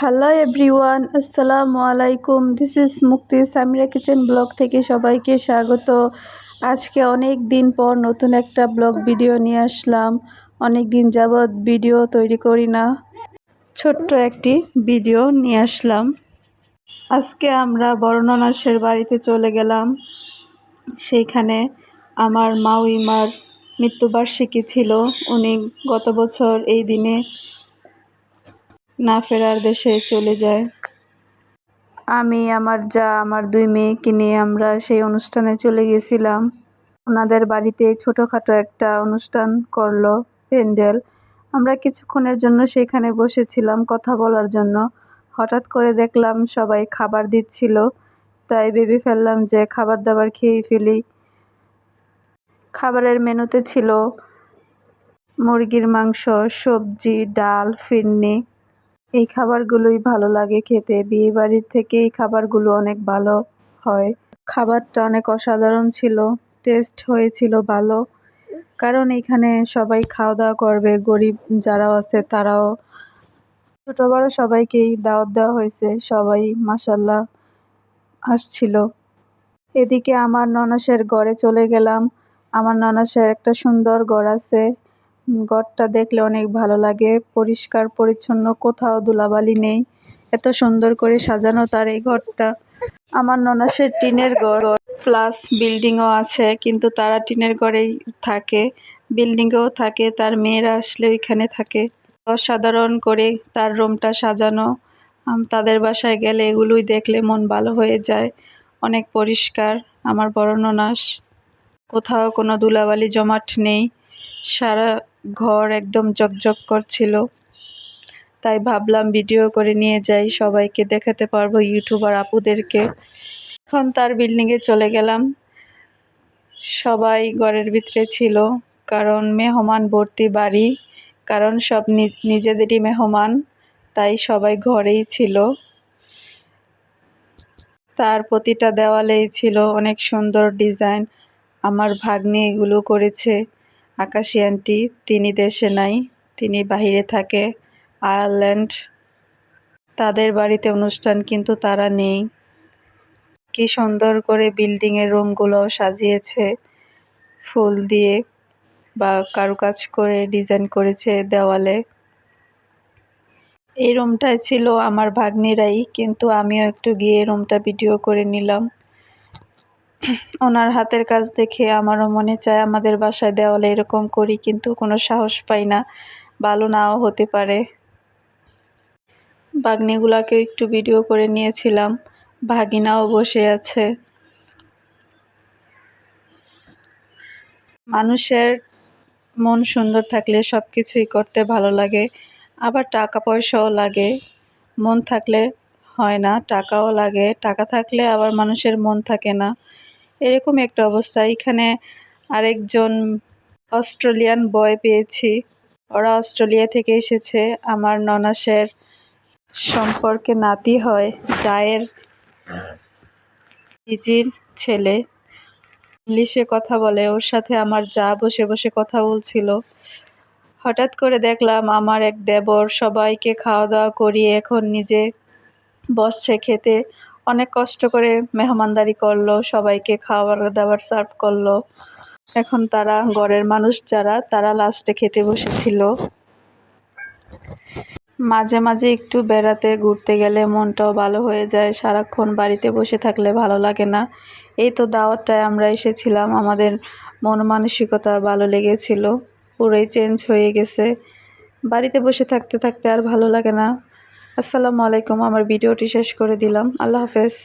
Hello everyone আসসালামু আলাইকুম this is মুক্তি সামিরা কিচেন ব্লগ থেকে সবাইকে স্বাগত। আজকে অনেক দিন পর নতুন একটা ব্লগ ভিডিও নিয়ে আসলাম। অনেক দিন যাবৎ ভিডিও তৈরি করি না। ছোট্ট একটি ভিডিও নিয়ে আসলাম। আজকে আমরা বর্ণনাসের বাড়িতে চলে গেলাম। সেইখানে আমার মাউইমার মৃত্যুবার্ষিকী ছিল। উনি গত বছর এই দিনে না ফেরার দেশে চলে যায়। আমি, আমার যা, আমার দুই মেয়েকে নিয়ে আমরা সেই অনুষ্ঠানে চলে গেছিলাম। ওনাদের বাড়িতে ছোটোখাটো একটা অনুষ্ঠান করল প্যান্ডেল আমরা কিছুক্ষণের জন্য সেখানে বসেছিলাম কথা বলার জন্য। হঠাৎ করে দেখলাম সবাই খাবার দিচ্ছিল। তাই ভেবে ফেললাম যে খাবার দাবার খেয়ে ফেলি। খাবারের মেনুতে ছিল মুরগির মাংস, সবজি, ডাল, ফিরনি। এই খাবারগুলোই ভালো লাগে খেতে। বিয়েবাড়ির থেকে এই খাবারগুলো অনেক ভালো হয়। খাবারটা অনেক অসাধারণ ছিল টেস্ট হয়েছিল ভালো। কারণ এখানে সবাই খাওয়া দাওয়া করবে, গরিব যারা আছে তারাও। ছোটো বড়ো সবাইকেই দাওয়াত দেওয়া হয়েছে, সবাই মাসাল্লাহ আসছিল। এদিকে আমার ননাসের ঘরে চলে গেলাম। আমার ননাসের একটা সুন্দর ঘর আছে। ঘরটা দেখলে অনেক ভালো লাগে। পরিষ্কার, পরিচ্ছন্ন, কোথাও ধুলাবালি নেই। এত সুন্দর করে সাজানো তার এই ঘরটা। আমার ননাসের টিনের ঘর। প্লাস বিল্ডিংও আছে, কিন্তু তারা টিনের ঘরেই থাকে। বিল্ডিংয়েও থাকে, তার মেয়েরা আসলে ওইখানে থাকে। অসাধারণ করে তার রুমটা সাজানো। তাদের বাসায় গেলে এগুলোই দেখলে মন ভালো হয়ে যায়। অনেক পরিষ্কার, আমার বড় ননাস। কোথাও কোনো ধুলাবালি জমাট নেই। সারা ঘর একদম জকজক করছিল। তাই ভাবলাম ভিডিও করে নিয়ে যাই, সবাইকে দেখাতে পারব ইউটিউবার আপুদেরকে। এখন তার বিল্ডিংয়ে চলে গেলাম। সবাই ঘরের ভিতরে ছিল, কারণ মেহমান ভর্তি বাড়ি, কারণ সব নিজেদেরই মেহমান, তাই সবাই ঘরেই ছিল। তার প্রতিটা দেওয়ালেই ছিল অনেক সুন্দর ডিজাইন আমার ভাগ্নি এগুলো করেছে। আকাশি আন্টি, তিনি দেশে নাই, তিনি বাহিরে থাকে, আয়ারল্যান্ড। তাদের বাড়িতে অনুষ্ঠান কিন্তু তারা নেই। কি সুন্দর করে বিল্ডিংয়ের রুমগুলো সাজিয়েছে, ফুল দিয়ে বা কারুকাজ করে ডিজাইন করেছে দেওয়ালে। এই রুমটায় ছিল আমার ভাগ্নিরাই, কিন্তু আমিও একটু গিয়ে রুমটা ভিডিও করে নিলাম। ওনার হাতের কাজ দেখে আমারও মনে চায় আমাদের বাসায় দেওয়ালে এরকম করি, কিন্তু কোনো সাহস পাই না। ভালো নাও হতে পারে। বাগনিগুলাকেও একটু ভিডিও করে নিয়েছিলাম। ভাগিনাও বসে আছে। মানুষের মন সুন্দর থাকলে সব কিছুই করতে ভালো লাগে, আবার টাকা পয়সাও লাগে। মন থাকলে হয় না, টাকাও লাগে। টাকা থাকলে আবার মানুষের মন থাকে না। এরকম একটা অবস্থা। এখানে আরেকজন অস্ট্রেলিয়ান বয় পেয়েছি। ওরা অস্ট্রেলিয়া থেকে এসেছে। আমার ননাসের সম্পর্কে নাতি হয় জায়ের দিজির ছেলে। ইংলিশে কথা বলে, ওর সাথে আমার যা বসে বসে কথা বলছিল। হঠাৎ করে দেখলাম আমার এক দেবর সবাইকে খাওয়া দাওয়া করিয়ে এখন নিজে বসছে খেতে। অনেক কষ্ট করে মেহমানদারি করল, সবাইকে খাবার দাবার সার্ভ করল। এখন তারা ঘরের মানুষ যারা, তারা লাস্টে খেতে বসেছিল। মাঝে মাঝে একটু বেড়াতে ঘুরতে গেলে মনটাও ভালো হয়ে যায়, সারাক্ষণ বাড়িতে বসে থাকলে ভালো লাগে না। এই তো দাওয়াতটায় আমরা এসেছিলাম, আমাদের মন মানসিকতা ভালো লেগেছিল, পুরোই চেঞ্জ হয়ে গেছে। বাড়িতে বসে থাকতে থাকতে আর ভালো লাগে না। আসসালামু আলাইকুম আমার ভিডিওটি শেষ করে দিলাম। আল্লাহ হাফেজ।